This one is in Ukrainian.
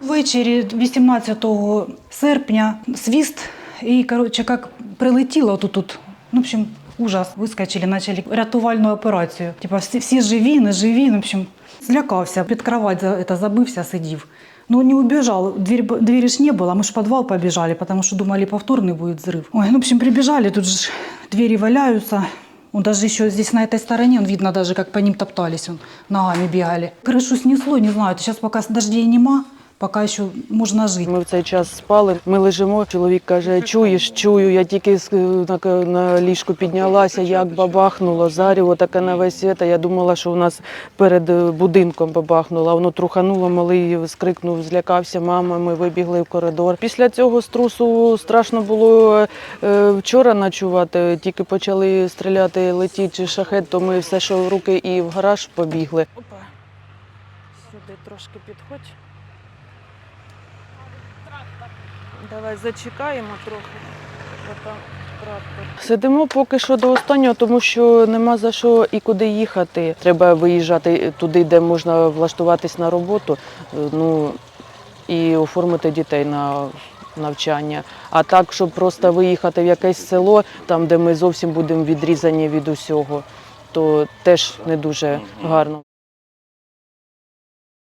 Ввечері 18 серпня свіст і, коротше, як прилетіло тут, тут. Ну, в общем, ужас. Вискочили, почали рятувальну операцію. Типа всі, всі живі, не живі. Ну, в общем, злякався, під кровать за, это, забився, сидів. Ну, не убежал, Дверь, б- двери ж не было, мы ж в подвал побежали, потому что думали, повторный будет взрыв. Ой, ну, в общем, прибежали, тут же двери валяются. Он даже еще здесь на этой стороне, он видно даже, как по ним топтались, он ногами бегали. Крышу снесло, не знаю, сейчас пока дождей нема, пока еще можно жить. Ми в цей час спали. Ми лежимо. Чоловік каже: Чуєш, чую. Я тільки на, на ліжку піднялася, як бабахнуло. Заріво таке на весь світ. Я думала, що у нас перед е, будинком бабахнуло. Воно трухануло, малий скрикнув, злякався. Мама, ми вибігли в коридор. Після цього струсу страшно було е, вчора ночувати. Тільки почали стріляти, летіти шахет, то ми все, що в руки, і в гараж побігли. Опа, сюди трошки підходь. Давай зачекаємо трохи. Сидимо поки що до останнього, тому що нема за що і куди їхати. Треба виїжджати туди, де можна влаштуватись на роботу, е, ну і оформити дітей на навчання. А так, щоб просто виїхати в якесь село, там де ми зовсім будемо відрізані від усього, то теж не дуже гарно.